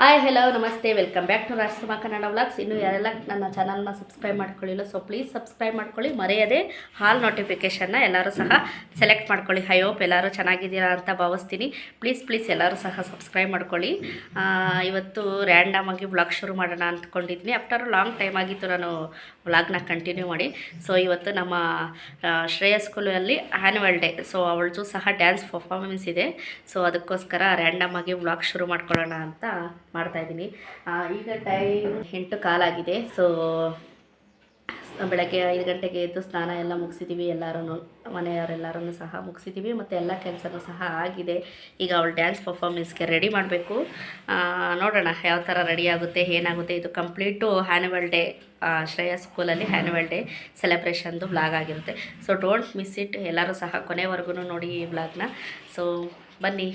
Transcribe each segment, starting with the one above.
Hi hello ನಮಸ್ತೆ. Welcome back to ರಾಷ್ಟ್ರಮ Kannada vlogs ಇನ್ನು ಯಾರೆಲ್ಲ ನನ್ನ ಚಾನಲ್ನ ಸಬ್ಸ್ಕ್ರೈಬ್ ಮಾಡ್ಕೊಳ್ಳಿಲ್ಲ ಸೊ ಪ್ಲೀಸ್ ಸಬ್ಸ್ಕ್ರೈಬ್ ಮಾಡ್ಕೊಳ್ಳಿ. ಮರೆಯದೆ ಹಾಲ್ ನೋಟಿಫಿಕೇಷನ್ನ ಎಲ್ಲರೂ ಸಹ ಸೆಲೆಕ್ಟ್ ಮಾಡ್ಕೊಳ್ಳಿ. ಐ ಹೋಪ್ ಎಲ್ಲರೂ ಚೆನ್ನಾಗಿದ್ದೀರಾ ಅಂತ ಭಾವಿಸ್ತೀನಿ. ಪ್ಲೀಸ್ ಪ್ಲೀಸ್ ಎಲ್ಲರೂ ಸಹ ಸಬ್ಸ್ಕ್ರೈಬ್ ಮಾಡ್ಕೊಳ್ಳಿ. ಇವತ್ತು ರ್ಯಾಂಡಮ್ ಆಗಿ ವ್ಲಾಗ್ ಶುರು ಮಾಡೋಣ ಅಂದ್ಕೊಂಡಿದ್ದೀನಿ. ಆಫ್ಟರ್ ಲಾಂಗ್ ಟೈಮ್ ಆಗಿತ್ತು ನಾನು ವ್ಲಾಗ್ನ ಕಂಟಿನ್ಯೂ ಮಾಡಿ. ಸೊ ಇವತ್ತು ನಮ್ಮ ಶ್ರೇಯಾ ಸ್ಕೂಲಲ್ಲಿ ಆ್ಯನ್ಯುವಲ್ ಡೇ ಸೊ ಅವಳದು ಸಹ ಡ್ಯಾನ್ಸ್ ಪರ್ಫಾರ್ಮೆನ್ಸ್ ಇದೆ. ಸೊ ಅದಕ್ಕೋಸ್ಕರ ರ್ಯಾಂಡಮ್ ಆಗಿ ವ್ಲಾಗ್ ಶುರು ಮಾಡ್ಕೊಳ್ಳೋಣ ಅಂತ ಮಾಡ್ತಾ ಇದ್ದೀನಿ. ಈಗ ಟೈಮ್ ಎಂಟು ಕಾಲಾಗಿದೆ ಸೊ ಬೆಳಗ್ಗೆ ಐದು ಗಂಟೆಗೆ ಎದ್ದು ಸ್ನಾನ ಎಲ್ಲ ಮುಗಿಸಿದ್ದೀವಿ ಎಲ್ಲರೂ ಮನೆಯವರೆಲ್ಲರೂ ಸಹ ಮುಗಿಸಿದ್ದೀವಿ ಮತ್ತು ಎಲ್ಲ ಕೆಲಸನೂ ಸಹ ಆಗಿದೆ. ಈಗ ಅವಳು ಡ್ಯಾನ್ಸ್ ಪರ್ಫಾರ್ಮೆನ್ಸ್ಗೆ ರೆಡಿ ಮಾಡಬೇಕು. ನೋಡೋಣ ಯಾವ ಥರ ರೆಡಿ ಆಗುತ್ತೆ, ಏನಾಗುತ್ತೆ. ಇದು ಕಂಪ್ಲೀಟು ಆ್ಯನ್ಯುವಲ್ ಡೇ ಶ್ರೇಯಾ ಸ್ಕೂಲಲ್ಲಿ ಆ್ಯನ್ಯುವಲ್ ಡೇ ಸೆಲೆಬ್ರೇಷನ್ದು ಬ್ಲಾಗ್ ಆಗಿರುತ್ತೆ. ಸೊ ಡೋಂಟ್ ಮಿಸ್ ಇಟ್ ಎಲ್ಲರೂ ಸಹ ಕೊನೆವರೆಗೂ ನೋಡಿ ಈ ಬ್ಲಾಗ್ನ ಸೊ ಬನ್ನಿ.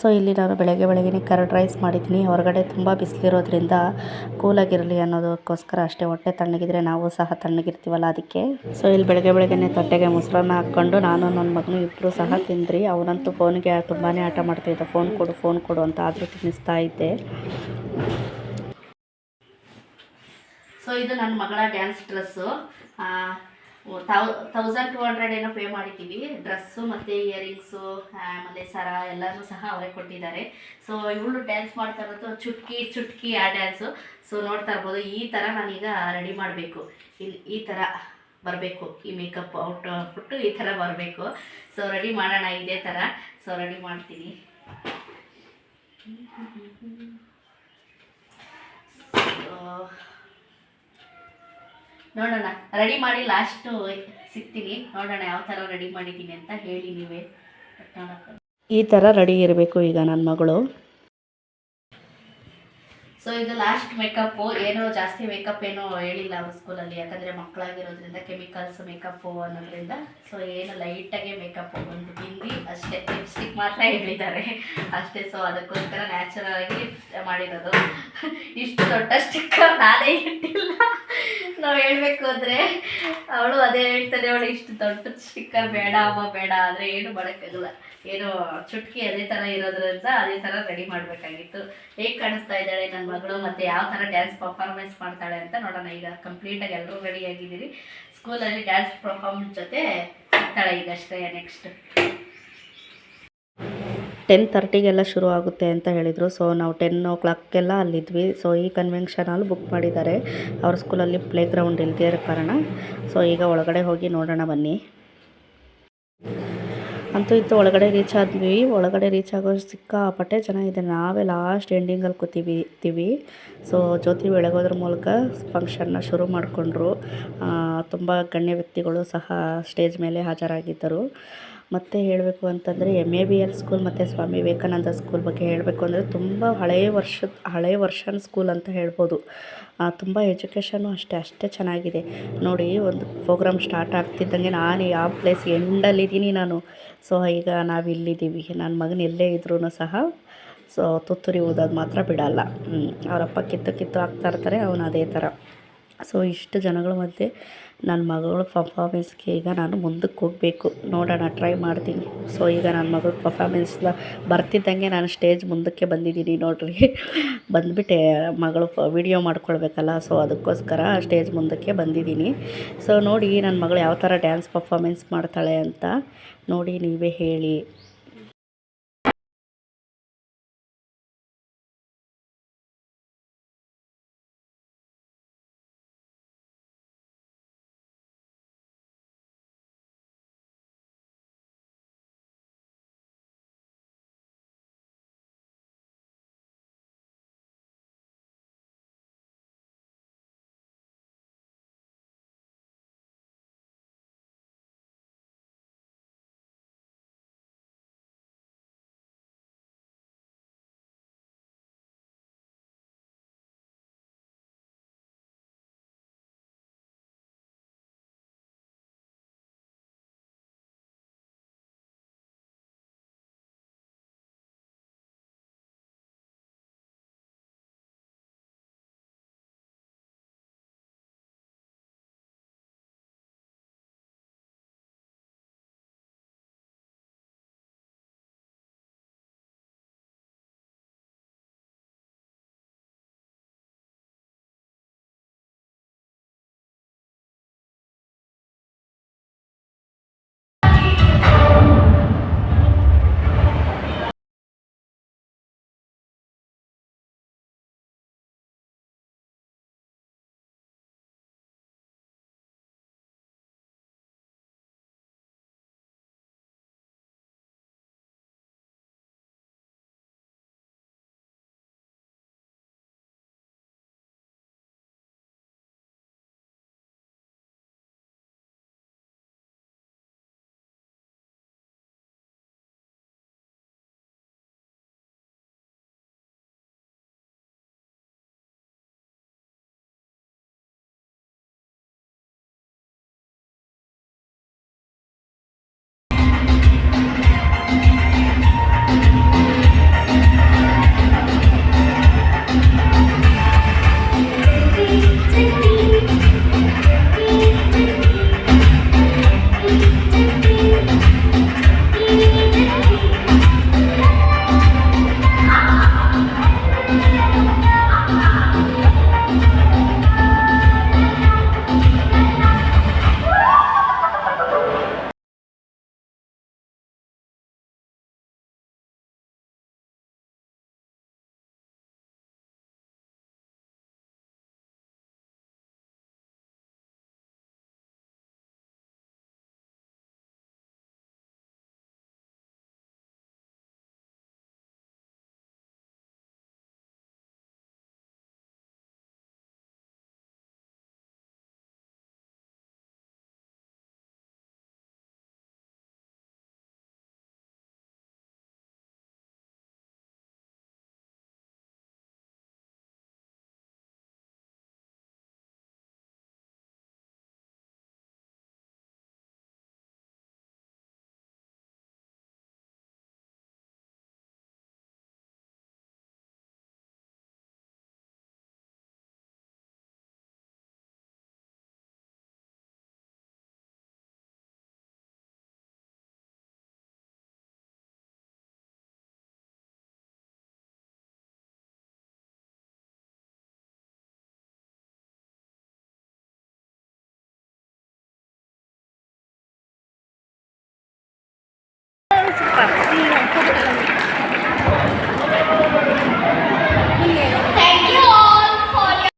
ಸೊ ಇಲ್ಲಿ ನಾನು ಬೆಳಗ್ಗೆ ಬೆಳಗ್ಗೆ ಕರ್ಡ್ ರೈಸ್ ಮಾಡಿದ್ದೀನಿ. ಹೊರಗಡೆ ತುಂಬ ಬಿಸಿಲಿರೋದ್ರಿಂದ ಕೂಲಾಗಿರಲಿ ಅನ್ನೋದಕ್ಕೋಸ್ಕರ ಅಷ್ಟೇ. ಹೊಟ್ಟೆ ತಣ್ಣಗಿದ್ರೆ ನಾವು ಸಹ ತಣ್ಣಗಿರ್ತೀವಲ್ಲ ಅದಕ್ಕೆ. ಸೊ ಇಲ್ಲಿ ಬೆಳಗ್ಗೆ ಬೆಳಗ್ಗೆ ತಟ್ಟೆಗೆ ಮೊಸರನ್ನ ಹಾಕ್ಕೊಂಡು ನಾನು ನನ್ನ ಮಗನು ಇಬ್ಬರು ಸಹ ತಿಂದ್ರಿ. ಅವನಂತೂ ಫೋನ್ಗೆ ತುಂಬಾ ಆಟ ಮಾಡ್ತಾಯಿದ್ದ ಫೋನ್ ಕೊಡು ಫೋನ್ ಕೊಡು ಅಂತ ಆದರೂ ತಿನ್ನಿಸ್ತಾ ಇದ್ದೆ. ಸೊ ಇದು ನನ್ನ ಮಗಳ dance dress thou thousand two hundred ಏನೋ ಪೇ ಮಾಡಿದ್ದೀವಿ. ಡ್ರೆಸ್ಸು ಮತ್ತು ಇಯರಿಂಗ್ಸು ಆಮೇಲೆ ಸರ ಎಲ್ಲನೂ ಸಹ ಅವರೇ ಕೊಟ್ಟಿದ್ದಾರೆ. ಸೊ ಇವಳು ಡ್ಯಾನ್ಸ್ ಮಾಡ್ತಾ ಇರೋದು ಚುಟ್ಕಿ ಚುಟ್ಕಿ ಆ ಡ್ಯಾನ್ಸು ಸೊ ನೋಡ್ತಾ ಇರ್ಬೋದು. ಈ ಥರ ನಾನೀಗ ರೆಡಿ ಮಾಡಬೇಕು. ಇಲ್ಲಿ ಈ ಥರ ಬರಬೇಕು. ಈ ಮೇಕಪ್ ಔಟ್ ಬಿಟ್ಟು ಈ ಥರ ಬರಬೇಕು. ಸೊ ರೆಡಿ ಮಾಡೋಣ ಇದೇ ಥರ ಸೊ ರೆಡಿ ಮಾಡ್ತೀನಿ. ನೋಡೋಣ ರೆಡಿ ಮಾಡಿ ಲಾಸ್ಟು ಸಿಗ್ತೀನಿ. ನೋಡೋಣ ಯಾವ ಥರ ರೆಡಿ ಮಾಡಿದ್ದೀನಿ ಅಂತ ಹೇಳಿ ನೀವೇ ಈ ಥರ ರೆಡಿ ಇರಬೇಕು ಈಗ ನನ್ನ ಮಗಳು. ಸೊ ಇದು ಲಾಸ್ಟ್ ಮೇಕಪ್ಪು ಏನೋ ಜಾಸ್ತಿ ಮೇಕಪ್ ಏನೋ ಹೇಳಿಲ್ಲ ಅವ್ರ ಸ್ಕೂಲಲ್ಲಿ ಯಾಕಂದರೆ ಮಕ್ಕಳಾಗಿರೋದ್ರಿಂದ ಕೆಮಿಕಲ್ಸ್ ಮೇಕಪ್ಪು ಅನ್ನೋದ್ರಿಂದ. ಸೊ ಏನು ಲೈಟಾಗೆ ಮೇಕಪ್ ಒಂದು ಬಿಂದಿ ಅಷ್ಟೇ. ಲಿಪ್ಸ್ಟಿಕ್ ಮಾತ್ರ ಹೇಳಿದ್ದಾರೆ. ಅಷ್ಟೇ ಸೊ ಅದಕ್ಕೋಸ್ಕರ ನ್ಯಾಚುರಲ್ ಆಗಿ ಮಾಡಿರೋದು. ಇಷ್ಟು ದೊಡ್ಡ ಸ್ಟಿಕ್ಕರ್ ನಾನೇ ಇಟ್ಟಿಲ್ಲ. ನಾವು ಹೇಳ್ಬೇಕು ಅಂದ್ರೆ ಅವಳು ಅದೇ ಹೇಳ್ತಾನೆ, ಅವಳು ಇಷ್ಟು ದೊಡ್ಡ ಸ್ಟಿಕ್ಕರ್ ಬೇಡ, ಅಮ್ಮ ಬೇಡ ಆದರೆ ಏನು ಮಾಡೋಕ್ಕಾಗಲ್ಲ. ಏನು ಚುಟ್ಕಿ ಅದೇ ಥರ ಇರೋದ್ರಿಂದ ಅದೇ ಥರ ರೆಡಿ ಮಾಡಬೇಕಾಗಿತ್ತು. ಹೇಗೆ ಕಾಣಿಸ್ತಾ ಇದ್ದಾಳೆ ನನ್ನ ಮಗಳು ಮತ್ತೆ ಯಾವ ಥರ ಡ್ಯಾನ್ಸ್ ಪರ್ಫಾರ್ಮೆನ್ಸ್ ಮಾಡ್ತಾಳೆ ಅಂತ ನೋಡೋಣ. ಈಗ ಕಂಪ್ಲೀಟಾಗಿ ಎಲ್ಲರೂ ರೆಡಿ ಆಗಿದ್ದೀರಿ. ಸ್ಕೂಲಲ್ಲಿ ಡ್ಯಾನ್ಸ್ ಪರ್ಫಾರ್ಮೆನ್ಸ್ ಜೊತೆ ಸಿಗ್ತಾಳೆ ಈಗ ಶ್ರೇಯ ನೆಕ್ಸ್ಟ್ ಟೆನ್ ತರ್ಟಿಗೆಲ್ಲ ಶುರು ಆಗುತ್ತೆ ಅಂತ ಹೇಳಿದರು. ಸೊ ನಾವು ಟೆನ್ ಓ ಕ್ಲಾಕ್ಗೆಲ್ಲ ಅಲ್ಲಿದ್ವಿ. ಸೊ ಈ ಕನ್ವೆನ್ಷನ್ ಬುಕ್ ಮಾಡಿದ್ದಾರೆ. ಅವ್ರ ಸ್ಕೂಲಲ್ಲಿ ಪ್ಲೇ ಗ್ರೌಂಡ್ ಇಲ್ಲದೇ ಇರೋ ಕಾರಣ. ಸೊ ಈಗ ಒಳಗಡೆ ಹೋಗಿ ನೋಡೋಣ ಬನ್ನಿ. ಅಂತೂ ಇತ್ತು, ಒಳಗಡೆ ರೀಚ್ ಆದ್ವಿ. ಒಳಗಡೆ ರೀಚ್ ಆಗೋ ಸಿಕ್ಕಾಪಟ್ಟೆ ಚೆನ್ನಾಗಿದೆ ನಾವೇ ಲಾಸ್ಟ್ ಎಂಡಿಂಗಲ್ಲಿ ಕೂತೀವಿ, ಇರ್ತೀವಿ. ಸೊ ಜ್ಯೋತಿ ಬೆಳಗೋದ್ರ ಮೂಲಕ ಫಂಕ್ಷನ್ನ ಶುರು ಮಾಡಿಕೊಂಡ್ರು. ತುಂಬ ಗಣ್ಯ ವ್ಯಕ್ತಿಗಳು ಸಹ ಸ್ಟೇಜ್ ಮೇಲೆ ಹಾಜರಾಗಿದ್ದರು. ಮತ್ತು ಹೇಳಬೇಕು ಅಂತಂದರೆ M A B L school ಮತ್ತು ಸ್ವಾಮಿ ವಿವೇಕಾನಂದ ಸ್ಕೂಲ್ ಬಗ್ಗೆ ಹೇಳಬೇಕು ಅಂದರೆ ತುಂಬ ಹಳೆಯ ವರ್ಷದ ಹಳೆಯ ವರ್ಷನ್ ಸ್ಕೂಲ್ ಅಂತ ಹೇಳ್ಬೋದು. ತುಂಬ ಎಜುಕೇಷನು ಅಷ್ಟೇ ಅಷ್ಟೇ ಚೆನ್ನಾಗಿದೆ. ನೋಡಿ, ಒಂದು ಪ್ರೋಗ್ರಾಮ್ ಸ್ಟಾರ್ಟ್ ಆಗ್ತಿದ್ದಂಗೆ ನಾನು ಯಾವ ಪ್ಲೇಸ್ ಎಂಡಲ್ಲಿದ್ದೀನಿ ನಾನು. ಸೊ ಈಗ ನಾವು ಇಲ್ಲಿದ್ದೀವಿ. ನನ್ನ ಮಗನ ಎಲ್ಲೇ ಇದ್ರೂ ಸಹ ಸೊ ತುತ್ತೂರಿ ಊದೋದು ಮಾತ್ರ ಬಿಡಲ್ಲ. ಅವರಪ್ಪ ಕಿತ್ತು ಕಿತ್ತು ಹಾಕ್ತಾಯಿರ್ತಾರೆ ಅವನು ಅದೇ ಥರ ಸೊ ಇಷ್ಟು ಜನಗಳ ಮಧ್ಯೆ ನನ್ನ ಮಗಳು ಪರ್ಫಾರ್ಮೆನ್ಸ್ಗೆ ಈಗ ನಾನು ಮುಂದಕ್ಕೆ ಹೋಗಬೇಕು. ನೋಡೋಣ ಟ್ರೈ ಮಾಡ್ತೀನಿ. ಸೊ ಈಗ ನನ್ನ ಮಗಳು ಪರ್ಫಾಮೆನ್ಸ್ನ ಬರ್ತಿದ್ದಂಗೆ ನಾನು ಸ್ಟೇಜ್ ಮುಂದಕ್ಕೆ ಬಂದಿದ್ದೀನಿ ನೋಡ್ರಿ. ಬಂದುಬಿಟ್ಟೆ, ಮಗಳು ವಿಡಿಯೋ ಮಾಡ್ಕೊಳ್ಬೇಕಲ್ಲ ಸೊ ಅದಕ್ಕೋಸ್ಕರ ಸ್ಟೇಜ್ ಮುಂದಕ್ಕೆ ಬಂದಿದ್ದೀನಿ. ಸೊ ನೋಡಿ, ನನ್ನ ಮಗಳು ಯಾವ ಥರ ಡ್ಯಾನ್ಸ್ ಪರ್ಫಾರ್ಮೆನ್ಸ್ ಮಾಡ್ತಾಳೆ ಅಂತ ನೋಡಿ, ನೀವೇ ಹೇಳಿ.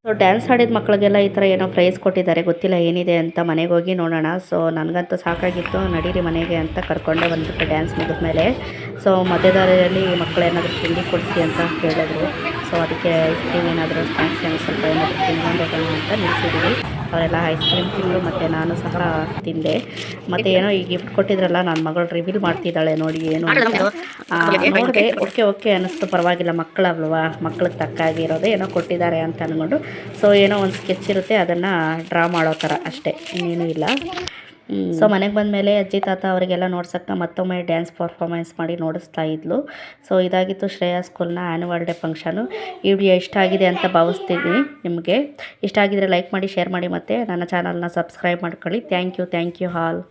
ಸೊ ಡ್ಯಾನ್ಸ್ ಆಡಿದ ಮಕ್ಕಳಿಗೆಲ್ಲ ಈ ಥರ ಏನೋ ಪ್ರೈಸ್ ಕೊಟ್ಟಿದ್ದಾರೆ. ಗೊತ್ತಿಲ್ಲ ಏನಿದೆ ಅಂತ ಮನೆಗೆ ಹೋಗಿ ನೋಡೋಣ. ಸೊ ನನಗಂತೂ ಸಾಕಾಗಿತ್ತು. ನಡೀರಿ ಮನೆಗೆ ಅಂತ ಕರ್ಕೊಂಡೆ ಒಂದು ಡ್ಯಾನ್ಸ್ ಮುಗಿದ ಮೇಲೆ. ಸೊ ಮಧ್ಯದಾರಿಯಲ್ಲಿ ಮಕ್ಕಳು ಏನಾದರೂ ತಿಂಡಿ ಕೊಡಿಸಿ ಅಂತ ಹೇಳಿದ್ರು ಸೊ ಅದಕ್ಕೆ ಐಸ್ ಕ್ರೀಮ್ ಏನಾದರೂ ಸ್ನ್ಯಾಕ್ಸ್ ಏನೋ ಸ್ವಲ್ಪ ಏನಾದರೂ ತಿನ್ಕೊಂಡು ಅಂತ ನಿಲ್ಸಿದ್ದೀವಿ ಅವರೆಲ್ಲ ಐಸ್ ಕ್ರೀಮ್ ತಿಂದರು ಮತ್ತು ನಾನು ಸಹ ತಿಂದೆ. ಮತ್ತು ಏನೋ ಈ ಗಿಫ್ಟ್ ಕೊಟ್ಟಿದ್ರಲ್ಲ ನನ್ನ ಮಗಳು ರಿವೀಲ್ ಮಾಡ್ತಿದ್ದಾಳೆ ನೋಡಿ ಏನು ಅಂತ. ನೋಡಿದೆ ಓಕೆ ಓಕೆ ಅನ್ನಿಸ್ತು ಪರವಾಗಿಲ್ಲ ಮಕ್ಕಳಲ್ವಾ ಮಕ್ಳಿಗೆ ತಕ್ಕಾಗಿರೋದು ಏನೋ ಕೊಟ್ಟಿದ್ದಾರೆ ಅಂತ ಅಂದ್ಕೊಂಡು ಸೊ ಏನೋ ಒಂದು ಸ್ಕೆಚ್ ಇರುತ್ತೆ ಅದನ್ನು ಡ್ರಾ ಮಾಡೋ ಥರ ಅಷ್ಟೇ ಇನ್ನೇನೂ ಇಲ್ಲ. ಸೊ ಮನೆಗೆ ಬಂದಮೇಲೆ ಅಜ್ಜಿ, ತಾತ ಅವರಿಗೆಲ್ಲ ನೋಡ್ಸಕ್ಕೆ ಮತ್ತೊಮ್ಮೆ ಡ್ಯಾನ್ಸ್ ಪರ್ಫಾರ್ಮೆನ್ಸ್ ಮಾಡಿ ನೋಡಿಸ್ತಾ ಇದ್ಲು. ಸೊ ಇದಾಗಿತ್ತು ಶ್ರೇಯಾ ಸ್ಕೂಲ್ನ ಆ್ಯನ್ಯುವಲ್ ಡೇ ಫಂಕ್ಷನು ಈ ವಿಡಿಯೋ ಇಷ್ಟ ಆಗಿದೆ ಅಂತ ಭಾವಿಸ್ತೀನಿ ನಿಮಗೆ. ಇಷ್ಟ ಆಗಿದ್ರೆ ಲೈಕ್ ಮಾಡಿ ಶೇರ್ ಮಾಡಿ ಮತ್ತು ನನ್ನ ಚಾನಲ್ನ ಸಬ್ಸ್ಕ್ರೈಬ್ ಮಾಡ್ಕೊಳ್ಳಿ. Thank you thank you hall